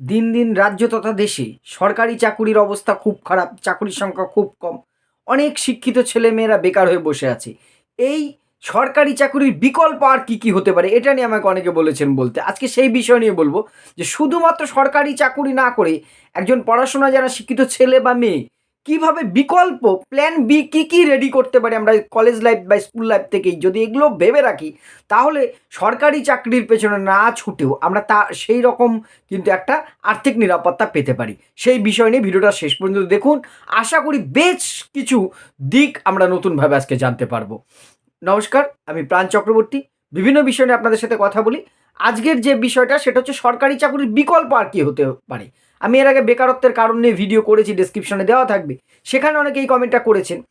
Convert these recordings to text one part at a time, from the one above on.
দিন দিন রাজ্য তথা দেশে সরকারি চাকুরির অবস্থা খুব খারাপ, চাকুরির সংখ্যা খুব কম। অনেক শিক্ষিত ছেলে মেয়েরা বেকার হয়ে বসে আছে। এই সরকারি চাকুরির বিকল্প আর কী কী হতে পারে এটা নিয়ে আমাকে অনেকে বলেছেন বলতে। আজকে সেই বিষয় নিয়ে বলব যে শুধুমাত্র সরকারি চাকুরি না করে একজন পড়াশোনা যারা শিক্ষিত ছেলে বা মেয়ে কীভাবে বিকল্প প্ল্যান বি কি কি রেডি করতে পারি আমরা কলেজ লাইফ বা স্কুল লাইফ থেকেই? যদি এগুলো ভেবে রাখি, তাহলে সরকারি চাকরির পেছনে না ছুটেও আমরা তা সেই রকম কিন্তু একটা আর্থিক নিরাপত্তা পেতে পারি। সেই বিষয় নিয়ে ভিডিওটা শেষ পর্যন্ত দেখুন। আশা করি বেশ কিছু দিক আমরা নতুনভাবে আজকে জানতে পারব। নমস্কার, আমি প্রাণ চক্রবর্তী। বিভিন্ন বিষয় নিয়ে আপনাদের সাথে কথা বলি। আজকের যে বিষয়টা, সেটা হচ্ছে সরকারি চাকরির বিকল্প আর কি হতে পারে। আমি এর আগে বেকারত্বের কারণ নিয়ে ভিডিও করেছি ডেসক্রিপশনে দেওয়া থাকবে। সেখানে অনেকে এই কমেন্টটা করেছেন।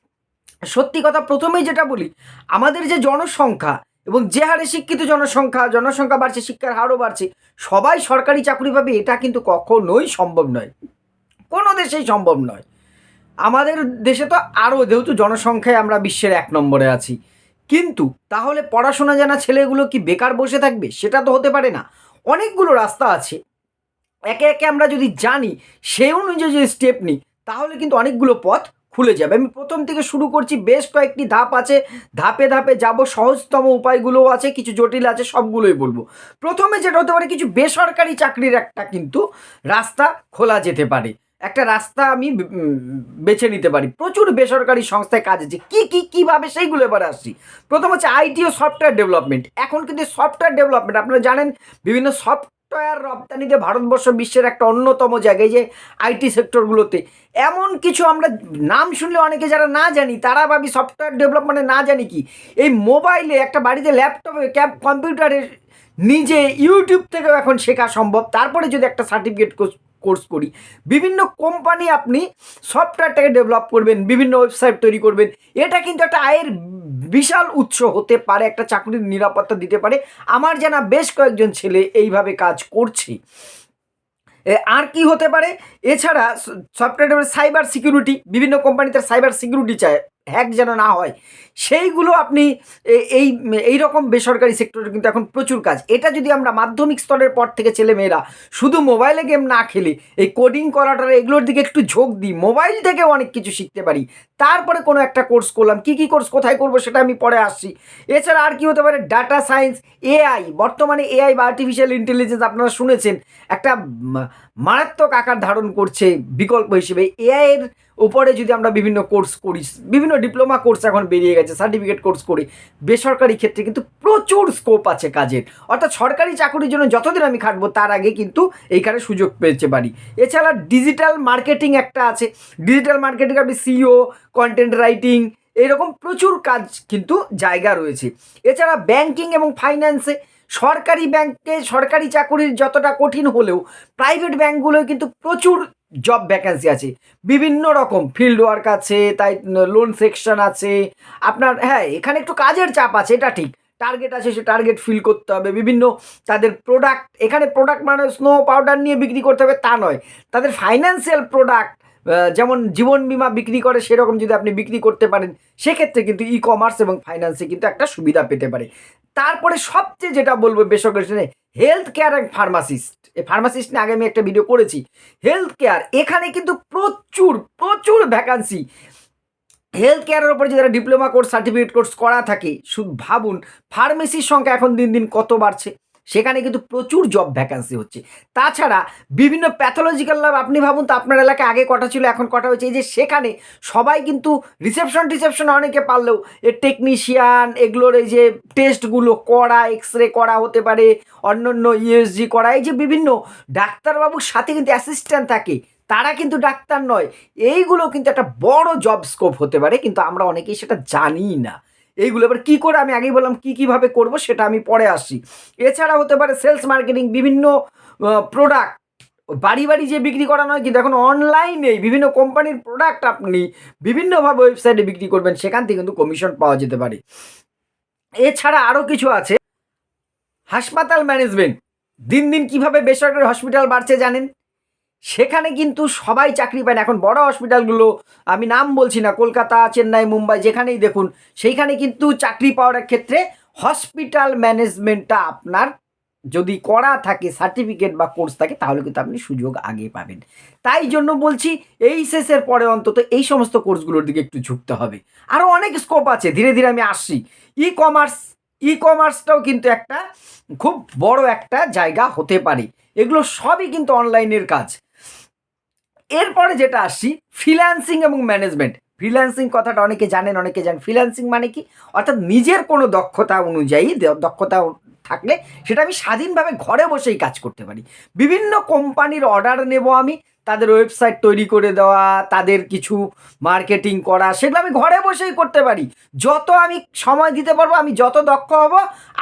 সত্যি কথা, প্রথমেই যেটা বলি, আমাদের যে জনসংখ্যা এবং যে হারে শিক্ষিত জনসংখ্যা জনসংখ্যা বাড়ছে, শিক্ষার হারও বাড়ছে, সবাই সরকারি চাকরি পাবে, এটা কিন্তু কখনোই সম্ভব নয়। কোনো দেশেই সম্ভব নয়। আমাদের দেশে তো আরও, যেহেতু জনসংখ্যায় আমরা বিশ্বের এক নম্বরে আছি। কিন্তু তাহলে পড়াশোনা জানা ছেলেগুলো কি বেকার বসে থাকবে? সেটা তো হতে পারে না। অনেকগুলো রাস্তা আছে। একে একে আমরা যদি জানি সেই অনুযায়ী যদি স্টেপ নিই, তাহলে কিন্তু অনেকগুলো পথ খুলে যাবে। আমি প্রথম থেকে শুরু করছি, বেশ কয়েকটি ধাপ আছে, ধাপে ধাপে যাব, সহজতম উপায়গুলোও আছে, কিছু জটিল আছে, সবগুলোই বলব। প্রথমে যেটা হতে পারে, কিছু বেসরকারি চাকরির একটা কিন্তু রাস্তা খোলা যেতে পারে। একটা রাস্তা আমি বেছে নিতে পারি। প্রচুর বেসরকারি সংস্থায় কাজ আছে। কী কী, কীভাবে সেইগুলো এবার আসছি? প্রথম হচ্ছে আইটি ও সফটওয়্যার ডেভেলপমেন্ট। এখন কিন্তু সফটওয়্যার ডেভেলপমেন্ট, আপনারা জানেন, বিভিন্ন সফটওয়্যার রপ্তানিতে ভারতবর্ষ বিশ্বের একটা অন্যতম জায়গায় যে আইটি সেক্টরগুলোতে। এমন কিছু আমরা নাম শুনলে অনেকে যারা না জানি, তারা ভাবি সফটওয়্যার ডেভেলপমেন্টে না জানি কি। এই মোবাইলে একটা বাড়িতে ল্যাপটপে ক্যাব কম্পিউটারে নিজে ইউটিউব থেকেও এখন শেখা সম্ভব। তারপরে যদি একটা সার্টিফিকেট কোর্স করি। বিভিন্ন কোম্পানি আপনি সফটওয়্যারটাকে ডেভেলপ করবেন, বিভিন্ন ওয়েবসাইট তৈরি করবেন। এটা কিন্তু একটা আয়ের বিশাল উৎস হতে পারে, একটা চাকরির নিরাপত্তা দিতে পারে। আমার জানা বেশ কয়েকজন ছেলে এইভাবে কাজ করছে। আর কি হতে পারে? এছাড়া সফটওয়্যার সাইবার সিকিউরিটি বিভিন্ন কোম্পানিতে সাইবার সিকিউরিটি চায়। হ্যাক যেন না হয়। সেইগুলো আপনি এই এই রকম বেসরকারি সেক্টরে কিন্তু এখন প্রচুর কাজ। এটা যদি আমরা মাধ্যমিক স্তরের পর থেকে ছেলেমেয়েরা শুধু মোবাইলে গেম না খেলে, এই কোডিং করাটার এগুলোর দিকে একটু ঝোঁক দিই মোবাইল থেকে অনেক কিছু শিখতে পারি। তারপরে কোনো একটা কোর্স করলাম, কি কি কোর্স কোথায় করব সেটা আমি পরে আসছি। এছাড়া আর কি হতে পারে ডাটা সায়েন্স এআই বর্তমানে এআই বা আর্টিফিশিয়াল ইন্টেলিজেন্স আপনারা শুনেছেন, একটা মারাত্মক আকার ধারণ করছে বিকল্প হিসেবে। এআইয়ের উপরে যদি আমরা বিভিন্ন কোর্স করি, বিভিন্ন ডিপ্লোমা কোর্স এখন বেরিয়ে গেছে। সার্টিফিকেট কোর্স করে। বেসরকারি ক্ষেত্রে কিন্তু প্রচুর স্কোপ আছে কাজের। অর্থাৎ সরকারি চাকরির জন্য যতদিন আমি খাটবো, তার আগে কিন্তু এইখানে সুযোগ পেতে পারি এছাড়া ডিজিটাল মার্কেটিং একটা আছে। ডিজিটাল মার্কেটিং আপনি সিও কন্টেন্ট রাইটিং এরকম প্রচুর কাজ কিন্তু জায়গা রয়েছে। এছাড়া ব্যাংকিং এবং ফাইন্যান্সে সরকারি ব্যাংকে সরকারি চাকরির যতটা কঠিন হলেও প্রাইভেট ব্যাংকগুলোয় কিন্তু প্রচুর জব ভ্যাকেন্সি আছে। বিভিন্ন রকম ফিল্ড ওয়ার্ক আছে, তাই লোন সেকশন আছে। আপনার হ্যাঁ এখানে একটু কাজের চাপ আছে, এটা ঠিক। টার্গেট আছে, সে টার্গেট ফিল করতে হবে। বিভিন্ন তাদের প্রোডাক্ট এখানে প্রোডাক্ট মানে স্নো পাউডার নিয়ে বিক্রি করতে হবে, তা নয়। তাদের ফাইন্যান্সিয়াল প্রোডাক্ট যেমন জীবন বীমা বিক্রি করে, সেরকম যদি আপনি বিক্রি করতে পারেন, সেক্ষেত্রে কিন্তু ই কমার্স এবং ফাইন্যান্সে কিন্তু একটা সুবিধা পেতে পারে। তারপরে সবচেয়ে যেটা বলব বেসরকারি হেলথ কেয়ার অ্যান্ড ফার্মাসিস্ট এই ফার্মাসিস্ট নিয়ে আগে আমি একটা ভিডিও করেছি। হেলথ কেয়ার এখানে কিন্তু প্রচুর প্রচুর ভ্যাকান্সি হেলথ কেয়ারের উপরে যারা ডিপ্লোমা কোর্স সার্টিফিকেট কোর্স করা থাকে, শুধু ভাবুন ফার্মেসির সংখ্যা এখন দিন দিন কত বাড়ছে? সেখানে কিন্তু প্রচুর জব ভ্যাকান্সি হচ্ছে। তাছাড়া বিভিন্ন প্যাথোলজিক্যাল ল্যাব আপনি ভাবুন তো আপনার এলাকায় আগে কটা ছিল, এখন কটা হয়েছে। এই যে সেখানে সবাই কিন্তু রিসেপশন টিসেপশন অনেকে পারলেও এ টেকনিশিয়ান এগুলোর এই যে টেস্টগুলো করা এক্স রে করা হতে পারে অন্য অন্য ইউএসজি করা, এই যে বিভিন্ন ডাক্তারবাবুর সাথে কিন্তু অ্যাসিস্ট্যান্ট থাকে, তারা কিন্তু ডাক্তার নয়। এইগুলো কিন্তু একটা বড় জব স্কোপ হতে পারে, কিন্তু আমরা অনেকেই সেটা জানি না। এইগুলো। এবার কী করে আমি আগেই বললাম কী কীভাবে করব সেটা আমি পরে আসছি। এছাড়া হতে পারে সেলস মার্কেটিং বিভিন্ন প্রোডাক্ট বাড়ি বাড়ি যে বিক্রি করা নয়, কিন্তু এখন অনলাইনে বিভিন্ন কোম্পানির প্রোডাক্ট আপনি বিভিন্নভাবে ওয়েবসাইটে বিক্রি করবেন, সেখান থেকে কিন্তু কমিশন পাওয়া যেতে পারে। এছাড়া আরও কিছু আছে। হাসপাতাল ম্যানেজমেন্ট দিন দিন কীভাবে বেসরকারি হসপিটাল বাড়ছে জানেন? সেখানে কিন্তু সবাই চাকরি পায় না। এখন বড় হসপিটালগুলো, আমি নাম বলছি না, কলকাতা, চেন্নাই, মুম্বাই, যেখানেই দেখুন, সেইখানে কিন্তু চাকরি পাওয়ার ক্ষেত্রে হসপিটাল ম্যানেজমেন্টটা আপনার যদি করা থাকে, সার্টিফিকেট বা কোর্স থাকে, তাহলে কিন্তু আপনি সুযোগ আগে পাবেন। তাই জন্য বলছি এই শেষের পরে অন্তত এই সমস্ত কোর্সগুলোর দিকে একটু ঝুঁকতে হবে। আরও অনেক স্কোপ আছে, ধীরে ধীরে আমি আসছি। ই কমার্স ই কমার্সটাও কিন্তু একটা খুব বড় একটা জায়গা হতে পারে। এগুলো সবই কিন্তু অনলাইনের কাজ। এরপরে যেটা আসছি ফ্রিল্যান্সিং এবং ম্যানেজমেন্ট ফ্রিল্যান্সিং কথাটা অনেকে জানেন অনেকে জানেন। ফ্রিল্যান্সিং মানে কি? অর্থাৎ নিজের কোনো দক্ষতা অনুযায়ী, দক্ষতা থাকলে সেটা আমি স্বাধীনভাবে ঘরে বসেই কাজ করতে পারি। বিভিন্ন কোম্পানির অর্ডার নেব আমি, তাদের ওয়েবসাইট তৈরি করে দেওয়া, তাদের কিছু মার্কেটিং করা, সেগুলো আমি ঘরে বসেই করতে পারি। যত আমি সময় দিতে পারব, আমি যত দক্ষ হব,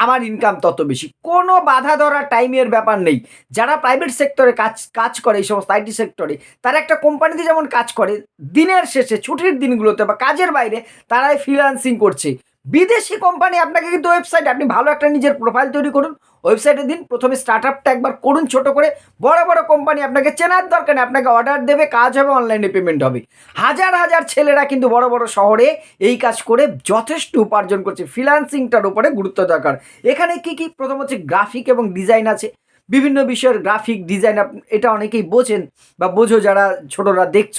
আমার ইনকাম তত বেশি। কোনো বাধা ধরা টাইমের ব্যাপার নেই। যারা প্রাইভেট সেক্টরে কাজ কাজ করে, এই সমস্ত আইটি সেক্টরে তারা একটা কোম্পানিতে যেমন কাজ করে, দিনের শেষে, ছুটির দিনগুলোতে বা কাজের বাইরে, তারাই ফ্রিল্যান্সিং করছে। বিদেশি কোম্পানি আপনাকে কিন্তু ওয়েবসাইট আপনি ভালো একটা নিজের প্রোফাইল তৈরি করুন ওয়েবসাইটে দিন, প্রথমে স্টার্ট আপটা একবার করুন ছোট করে, বড় বড় কোম্পানি আপনাকে চেনার দরকার নেই, আপনাকে অর্ডার দেবে, কাজ হবে অনলাইনে পেমেন্ট হবে। হাজার হাজার ছেলেরা কিন্তু বড় বড় শহরে এই কাজ করে যথেষ্ট উপার্জন করছে ফ্রিল্যান্সিংটার উপরে গুরুত্ব দরকার। এখানে কি কি? প্রথম হচ্ছে গ্রাফিক এবং ডিজাইন আছে। বিভিন্ন বিষয়ের গ্রাফিক ডিজাইন এটা অনেকেই বোঝেন বা বোঝো যারা ছোটরা দেখছ।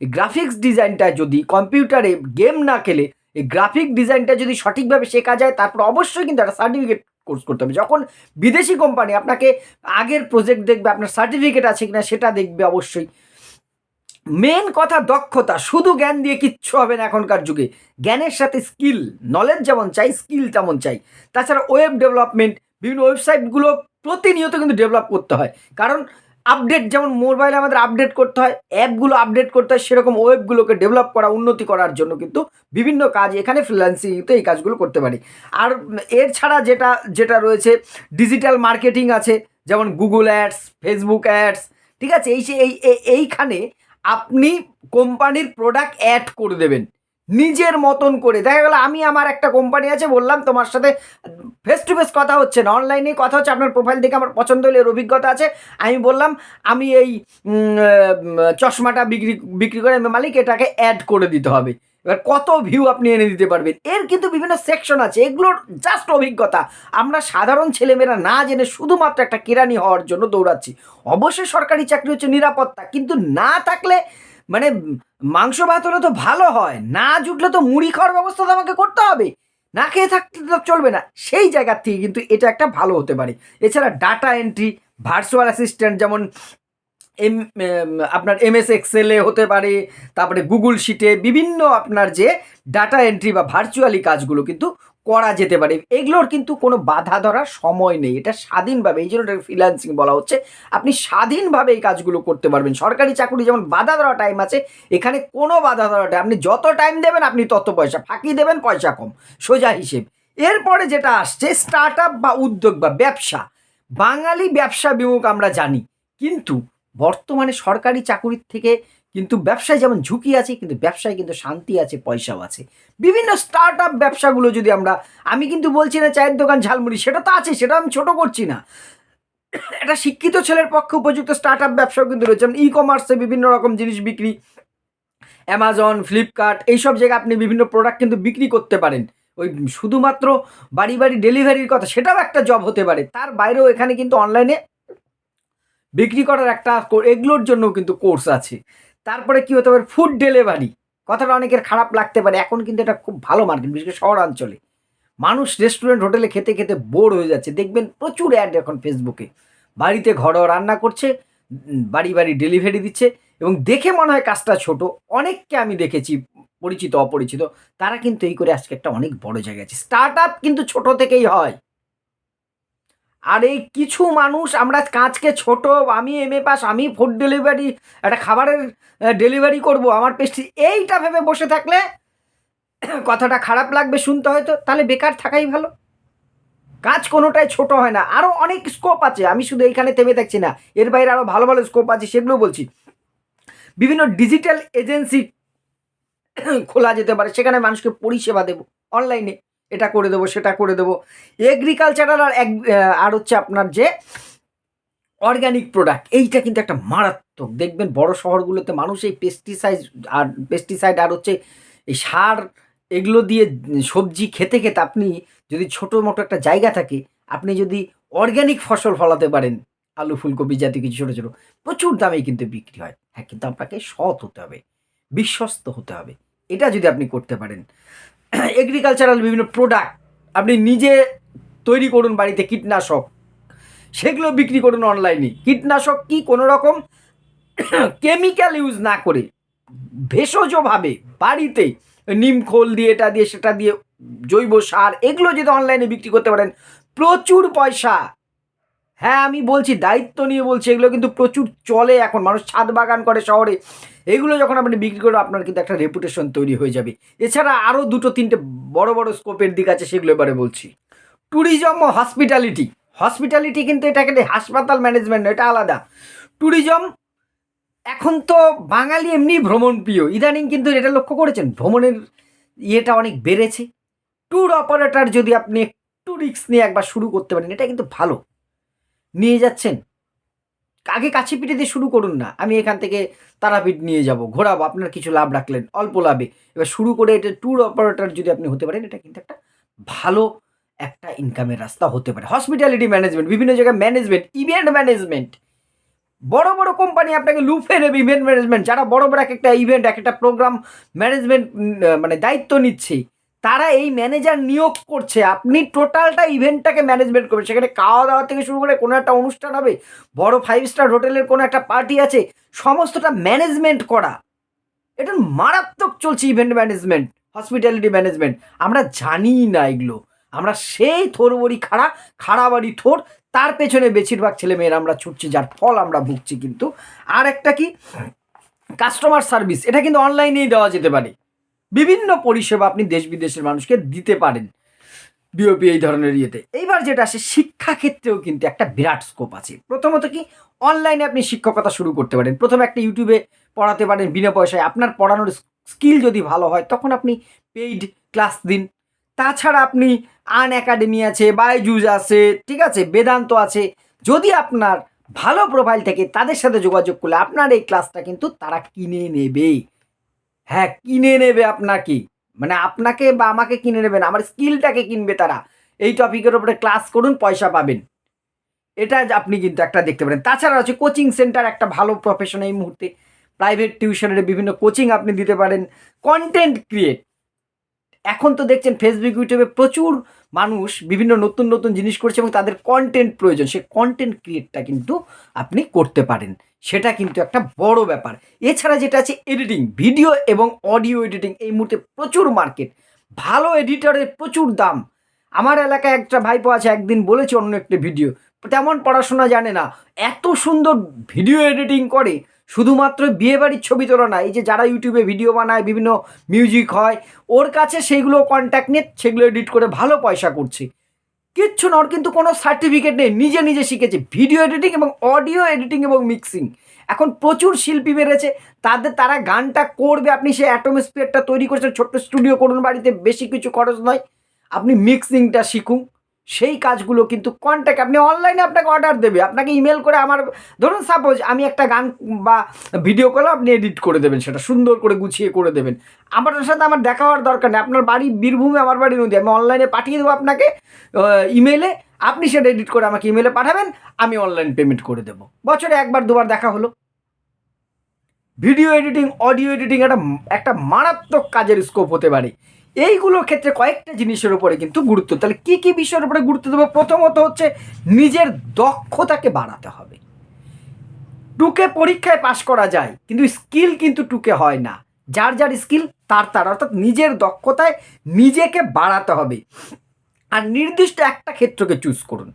গ্রাফিক্স ডিজাইনটা যদি কম্পিউটারে গেম না খেলে এই গ্রাফিক ডিজাইনটা যদি সঠিকভাবে শেখা যায়, তারপর অবশ্যই কিন্তু একটা সার্টিফিকেট কোর্স করতে হবে। যখন বিদেশি কোম্পানি আপনাকে আগের প্রজেক্ট দেখবে, আপনার সার্টিফিকেট আছে কিনা সেটা দেখবে অবশ্যই। মেন কথা দক্ষতা, শুধু জ্ঞান দিয়ে কিচ্ছু হবে না এখনকার যুগে। জ্ঞানের সাথে স্কিল নলেজ যেমন চাই স্কিল তেমন চাই। তাছাড়া ওয়েব ডেভেলপমেন্ট বিভিন্ন ওয়েবসাইটগুলো প্রতিনিয়ত কিন্তু ডেভেলপ করতে হয়। কারণ আপডেট যেমন মোবাইলে আমাদের আপডেট করতে হয় অ্যাপগুলো আপডেট করতে হয়, সেরকম ওয়েবগুলোকে ডেভেলপ করা, উন্নতি করার জন্য কিন্তু বিভিন্ন কাজ এখানে ফ্রিল্যান্সিংতে এই কাজগুলো করতে পারি। আর এর ছাড়া যেটা যেটা রয়েছে ডিজিটাল মার্কেটিং আছে, যেমন গুগল অ্যাডস ফেসবুক অ্যাডস ঠিক আছে? এই এই- এইখানে আপনি কোম্পানির প্রোডাক্ট অ্যাড করে দেবেন। নিজের মতন করে। দেখা গেল, আমি আমার একটা কোম্পানি আছে, বললাম তোমার সাথে ফেস টু ফেস কথা হচ্ছে না। অনলাইনে কথা হচ্ছে, আপনার প্রোফাইল দেখে আমার পছন্দ হলে এর অভিজ্ঞতা আছে। আমি বললাম, আমি এই চশমাটা বিক্রি বিক্রি করে মালিক, এটাকে অ্যাড করে দিতে হবে। এবার কত ভিউ আপনি এনে দিতে পারবেন? এর কিন্তু বিভিন্ন সেকশন আছে, এগুলোর জাস্ট অভিজ্ঞতা। আমরা সাধারণ ছেলেমেয়েরা না জেনে শুধুমাত্র একটা কেরানি হওয়ার জন্য দৌড়াচ্ছি। অবশ্যই সরকারি চাকরি হচ্ছে নিরাপত্তা, কিন্তু না থাকলে মানে মাংস ভাত হলে তো ভালো হয় না জুটলে তো মুড়ি খাওয়ার ব্যবস্থা তো আমাকে করতে হবে। না খেয়ে থাকতে তো চলবে না। সেই জায়গার থেকে কিন্তু এটা একটা ভালো হতে পারে। এছাড়া ডাটা এন্ট্রি ভার্চুয়াল অ্যাসিস্ট্যান্ট যেমন এম আপনার এম, এমএস এক্সেলে হতে পারে তারপরে গুগল শিটে বিভিন্ন আপনার যে ডাটা এন্ট্রি বা ভার্চুয়ালি কাজগুলো কিন্তু করা যেতে পারে। এগুলোর কিন্তু কোনো বাধা ধরার সময় নেই। এটা স্বাধীনভাবে, এই জন্য এটা ফ্রিল্যান্সিং বলা হচ্ছে। আপনি স্বাধীনভাবে এই কাজগুলো করতে পারবেন। সরকারি চাকরি যেমন বাধা ধরা টাইম আছে, এখানে কোনো বাধা ধরা টাইম আপনি যত টাইম দেবেন, আপনি তত পয়সা। ফাঁকি দেবেন, পয়সা কম। সোজা হিসেব। এরপরে যেটা আসছে স্টার্ট আপ বা উদ্যোগ বা ব্যবসা। বাঙালি ব্যবসা বিমুখ আমরা জানি। কিন্তু বর্তমানে সরকারি চাকুরির থেকে কিন্তু ব্যবসায় যেমন ঝুঁকি আছে, কিন্তু ব্যবসায় কিন্তু শান্তি আছে, পয়সাও আছে। বিভিন্ন স্টার্ট আপ ব্যবসাগুলো যদি আমরা, আমি কিন্তু বলছি না চায়ের দোকান ঝালমুড়ি, সেটা তো আছে, সেটা আমি ছোট করছি না। একটা শিক্ষিত ছেলের পক্ষে উপযুক্ত স্টার্ট আপ ব্যবসাও কিন্তু রয়েছে ই কমার্সে বিভিন্ন রকম জিনিস বিক্রি অ্যামাজন ফ্লিপকার্ট এইসব জায়গায় আপনি বিভিন্ন প্রোডাক্ট কিন্তু বিক্রি করতে পারেন। ওই শুধুমাত্র বাড়ি বাড়ি ডেলিভারির কথা, সেটাও একটা জব হতে পারে। তার বাইরেও এখানে কিন্তু অনলাইনে বিক্রি করার একটা এগুলোর জন্য কিন্তু কোর্স আছে। তারপরে কি হতে পারে? ফুড ডেলিভারি কথাটা অনেকের খারাপ লাগতে পারে, এখন কিন্তু এটা খুব ভালো মার্কেট বিশেষ করে শহরাঞ্চলে। মানুষ রেস্টুরেন্ট হোটেলে খেতে খেতে বোর হয়ে যাচ্ছে। দেখবেন প্রচুর অ্যাড এখন ফেসবুকে বাড়িতে ঘরোয়া রান্না করছে বাড়ি বাড়ি ডেলিভারি দিচ্ছে এবং দেখে মনে হয় কাজটা ছোট। অনেককে আমি দেখেছি, পরিচিত, অপরিচিত, তারা কিন্তু এই করে আজকে একটা অনেক বড় জায়গায় আছে। স্টার্ট আপ কিন্তু ছোট থেকেই হয়। আর এই কিছু মানুষ, আমরা কাজকে ছোট, আমি এম এ পাস আমি ফুড ডেলিভারি একটা খাবারের ডেলিভারি করব আমার পেস্টি এইটা ভেবে বসে থাকলে কথাটা খারাপ লাগবে, শুনতে হয়তো, তাহলে বেকার থাকাই ভালো। কাজ কোনোটাই ছোট হয় না। আরও অনেক স্কোপ আছে, আমি শুধু এইখানে থেমে থাকছি না, এর বাইরে আরও ভালো ভালো স্কোপ আছে, সেগুলো বলছি। বিভিন্ন ডিজিটাল এজেন্সি খোলা যেতে পারে, সেখানে মানুষকে পরিষেবা দেবো অনলাইনে এটা করে দেবো, সেটা করে দেবো। এগ্রিকালচারাল আর এক আর হচ্ছে আপনার যে অর্গ্যানিক প্রোডাক্ট এইটা কিন্তু একটা মারাত্মক। দেখবেন বড় শহরগুলোতে মানুষ এই পেস্টিসাইড আর পেস্টিসাইড আর হচ্ছে এই সার এগুলো দিয়ে সবজি খেতে খেতে আপনি যদি ছোটো মোটো একটা জায়গা থাকে, আপনি যদি অর্গ্যানিক ফসল ফলাতে পারেন, আলু, ফুলকপি জাতীয় কিছু ছোটো ছোটো, প্রচুর দামে কিন্তু বিক্রি হয়। হ্যাঁ কিন্তু আপনাকে সৎ হতে হবে, বিশ্বস্ত হতে হবে। এটা যদি আপনি করতে পারেন এগ্রিকালচারাল বিভিন্ন প্রোডাক্ট আপনি নিজে তৈরি করুন বাড়িতে কীটনাশক। সেগুলো বিক্রি করুন অনলাইনে কীটনাশক কি কোনো রকম কেমিক্যাল ইউজ না করে ভেষজভাবে বাড়িতে নিমখোল দিয়ে, এটা দিয়ে, সেটা দিয়ে জৈব সার, এগুলো যদি অনলাইনে বিক্রি করতে পারেন, প্রচুর পয়সা হ্যাঁ আমি বলছি, দায়িত্ব নিয়ে বলছি, এগুলো কিন্তু প্রচুর চলে এখন। মানুষ ছাদ বাগান করে শহরে। এগুলো যখন আপনি বিক্রি করবেন, আপনার কিন্তু একটা রেপুটেশন তৈরি হয়ে যাবে। এছাড়া আরও দুটো, তিনটে বড় বড় স্কোপের দিক আছে, সেগুলো এবারে বলছি। ট্যুরিজম ও হসপিটালিটি হসপিটালিটি কিন্তু এটা কিন্তু হাসপাতাল ম্যানেজমেন্ট এটা আলাদা। ট্যুরিজম এখন তো বাঙালি এমনি ভ্রমণ প্রিয়। ইদানিং কিন্তু এটা লক্ষ্য করেছেন? ভ্রমণের ইয়েটা অনেক বেড়েছে। ট্যুর অপারেটর যদি আপনি একটু রিক্স নিয়ে একবার শুরু করতে পারেন, এটা কিন্তু ভালো। নিয়ে যাচ্ছেন? আগে কাছে পিঠে দিয়ে শুরু করুন না। আমি এখান থেকে তারাপীঠ নিয়ে যাব, ঘোরাবো, আপনার কিছু লাভ রাখলেন, অল্প লাভে। এবার শুরু করে এটা ট্যুর অপারেটর যদি আপনি হতে পারেন, এটা কিন্তু একটা ভালো একটা ইনকামের রাস্তা হতে পারে। হসপিটালিটি ম্যানেজমেন্ট বিভিন্ন জায়গায় ম্যানেজমেন্ট ইভেন্ট ম্যানেজমেন্ট বড় বড় কোম্পানি আপনাকে লুফে নেবে ইভেন্ট ম্যানেজমেন্ট যারা বড় বড় এক একটা ইভেন্ট এক একটা প্রোগ্রাম ম্যানেজমেন্ট মানে দায়িত্ব নিচ্ছে। তারা এই ম্যানেজার নিয়োগ করছে, আপনি টোটালটা ইভেন্টটাকে ম্যানেজমেন্ট করবেন। সেখানে খাওয়া দাওয়া থেকে শুরু করে কোনো একটা অনুষ্ঠান হবে, বড় ফাইভ স্টার হোটেলের কোনো একটা পার্টি আছে, সমস্তটা ম্যানেজমেন্ট করা। এটা মারাত্মক চলছে ইভেন্ট ম্যানেজমেন্ট হসপিটালিটি ম্যানেজমেন্ট আমরা জানি না এগুলো। আমরা সেই থোরবড়ি খাড়া খাড়া বাড়ি থোর, তার পেছনে বেশিরভাগ ছেলে মেয়েরা আমরা ছুটছি, যার ফল আমরা ভুগছি কিন্তু। আর একটা কি? কাস্টমার সার্ভিস এটা কিন্তু অনলাইনেই দেওয়া যেতে পারে। বিভিন্ন পরিষেবা আপনি দেশ বিদেশের মানুষকে দিতে পারেন বিওপি এই ধরনের ইয়েতে। এইবার যেটা আসে, শিক্ষাক্ষেত্রেও কিন্তু একটা বিরাট স্কোপ আছে। প্রথমত কি অনলাইনে আপনি শিক্ষকতা শুরু করতে পারেন। প্রথমে একটা ইউটিউবে পড়াতে পারেন বিনা পয়সায়। আপনার পড়ানোর স্কিল যদি ভালো হয়, তখন আপনি পেইড ক্লাস দিন। তাছাড়া আপনি আন একাডেমি আছে বাইজুজ আছে, ঠিক আছে বেদান্ত আছে। যদি আপনার ভালো প্রোফাইল থেকে, তাদের সাথে যোগাযোগ করলে আপনার এই ক্লাসটা কিন্তু তারা কিনে নেবে হ্যাঁ কিনে নেবে আপনাকে। মানে আপনাকে বা আমাকে কিনে নেবেন আমার স্কিলটাকে কিনবে তারা। এই টপিকের ওপরে ক্লাস করুন, পয়সা পাবেন। এটা আপনি কিন্তু একটা দেখতে পারেন। তাছাড়া আছে কোচিং সেন্টার, একটা ভালো প্রফেশন এই মুহূর্তে। প্রাইভেট টিউশনের বিভিন্ন কোচিং আপনি দিতে পারেন। কন্টেন্ট ক্রিয়েট এখন তো দেখছেন ফেসবুক ইউটিউবে প্রচুর মানুষ বিভিন্ন নতুন নতুন জিনিস করছে এবং তাদের কন্টেন্ট প্রয়োজন। সে কন্টেন্ট ক্রিয়েটটা কিন্তু আপনি করতে পারেন। সেটা কিন্তু একটা বড় ব্যাপার। এছাড়া যেটা আছে এডিটিং ভিডিও এবং অডিও এডিটিং এই মুহূর্তে প্রচুর মার্কেট ভালো এডিটরের প্রচুর দাম। আমার এলাকায় একটা ভাইপো আছে, একদিন বলেছে অন্য একটা ভিডিও তেমন পড়াশোনা জানে না। এত সুন্দর ভিডিও এডিটিং করে। শুধুমাত্র বিয়েবাড়ির ছবি তোলা না, এই যে যারা ইউটিউবে ভিডিও বানায়, বিভিন্ন মিউজিক হয়, ওর কাছে সেইগুলো কন্ট্যাক্ট নিয়ে সেগুলো এডিট করে ভালো পয়সা করছে। কিচ্ছু না, ওর কিন্তু কোনো সার্টিফিকেট নেই, নিজে নিজে শিখেছে ভিডিও এডিটিং এবং অডিও এডিটিং এবং মিক্সিং এখন প্রচুর শিল্পী বেড়েছে, তাদের, তারা গানটা করবে, আপনি সেই অ্যাটমসফিয়ারটা তৈরি করছেন, ছোট্ট স্টুডিও করুন, বাড়িতে বেশি কিছু খরচ নয়, আপনি মিক্সিংটা শিখুন। সেই কাজগুলো কিন্তু কন্ট্যাক্ট আপনি অনলাইনে আপনাকে অর্ডার দেবে। আপনাকে ইমেল করে আমার, ধরুন সাপোজ আমি একটা গান বা ভিডিও কলে আপনি এডিট করে দেবেন, সেটা সুন্দর করে গুছিয়ে করে দেবেন। আমার সাথে আমার দেখা হওয়ার দরকার নেই, আপনার বাড়ি বীরভূমে, আমার বাড়ি নদী আমি অনলাইনে পাঠিয়ে দেবো আপনাকে ইমেলে আপনি সেটা এডিট করে আমাকে ইমেলে পাঠাবেন, আমি অনলাইন পেমেন্ট করে দেবো। বছরে একবার, দুবার দেখা হলো। ভিডিও এডিটিং অডিও এডিটিং একটা একটা মারাত্মক কাজের স্কোপ হতে পারে। এইগুলোর ক্ষেত্রে কয়েকটা জিনিসের উপরে কিন্তু গুরুত্ব। তাহলে কী কী বিষয়ের উপরে গুরুত্ব দেবো? প্রথমত হচ্ছে নিজের দক্ষতাকে বাড়াতে হবে। টুকে পরীক্ষায় পাশ করা যায়, কিন্তু স্কিল কিন্তু টুকে হয় না। যার যার স্কিল, তার তার। অর্থাৎ নিজের দক্ষতায় নিজেকে বাড়াতে হবে। আর নির্দিষ্ট একটা ক্ষেত্রকে চুজ করুন।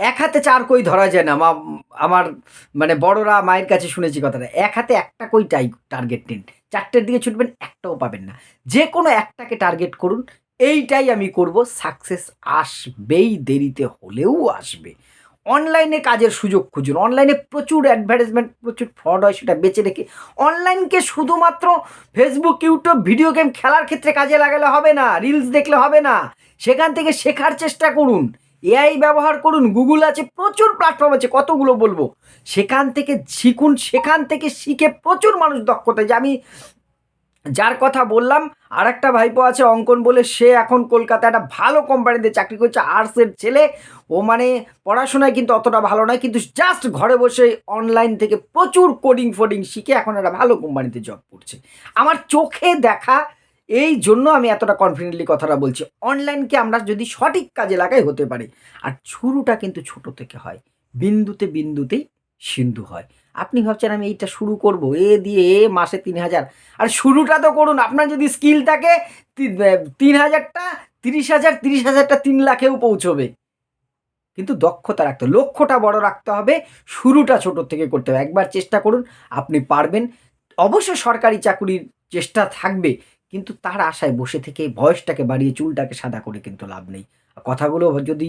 এক হাতে চার কই ধরা যায় না। আমার মানে বড়রা মায়ের কাছে শুনেছি কথাটা, এক হাতে একটা কই টাই টার্গেট নিন। চারটের দিকে ছুটবেন, একটাও পাবেন না। যে কোনো একটাকে টার্গেট করুন, এইটাই আমি করব সাকসেস আসবেই, দেরিতে হলেও আসবে। অনলাইনে কাজের সুযোগ খুঁজুন অনলাইনে প্রচুর অ্যাডভার্টাইজমেন্ট প্রচুর ফ্রড হয়, সেটা বেঁচে রেখে। অনলাইনকে শুধুমাত্র ফেসবুক ইউটিউব ভিডিও গেম খেলার ক্ষেত্রে কাজে লাগালে হবে না রিলস দেখলে হবে না। সেখান থেকে শেখার চেষ্টা করুন। এআই ব্যবহার করুন, গুগল আছে, প্রচুর প্ল্যাটফর্ম আছে, কতগুলো বলব? সেখান থেকে শিখুন, সেখান থেকে শিখে প্রচুর মানুষ দক্ষতা যে আমি যার কথা বললাম আর একটা ভাইপো আছে অঙ্কন বলে, সে এখন কলকাতায় একটা ভালো কোম্পানিতে চাকরি করছে, আর্টসের ছেলে। ও মানে পড়াশোনায় কিন্তু অতটা ভালো নয়, কিন্তু জাস্ট ঘরে বসে অনলাইন থেকে প্রচুর কোডিং ফোডিং শিখে এখন একটা ভালো কোম্পানিতে জব করছে। আমার চোখে দেখা এই জন্য আমি এতটা কনফিডেন্টলি কথাটা বলছি। অনলাইনকে আমরা যদি সঠিক কাজে লাগাই হতে পারে, আর শুরুটা কিন্তু ছোট থেকে হয়। বিন্দুতে বিন্দুতেই সিন্ধু হয়। আপনি ভাবছেন আমি এইটা শুরু করব, এ দিয়ে এ, মাসে তিন হাজার। আর শুরুটা তো করুন, আপনার যদি স্কিল থাকে তিন হাজারটা, তিরিশ হাজার, তিরিশ হাজারটা তিন লাখেও পৌঁছবে। কিন্তু দক্ষতা রাখতে লক্ষ্যটা বড় রাখতে হবে, শুরুটা ছোট থেকে করতে হবে। একবার চেষ্টা করুন, আপনি পারবেন। অবশ্যই সরকারি চাকুরির চেষ্টা থাকবে কিন্তু তার আশায় বসে থেকে ভয়েসটাকে বাড়িয়ে চুলটাকে সাদা করে কিন্তু লাভ নেই। কথাগুলো যদি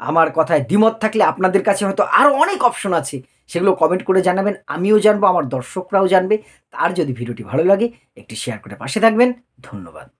আমার কথায় দ্বিমত থাকলে আপনাদের কাছে হয়তো আরও অনেক অপশন আছে। সেগুলো কমেন্ট করে জানাবেন, আমিও জানব, আমার দর্শকরাও জানবে। তার যদি ভিডিওটি ভালো লাগে, একটি শেয়ার করে পাশে থাকবেন। ধন্যবাদ।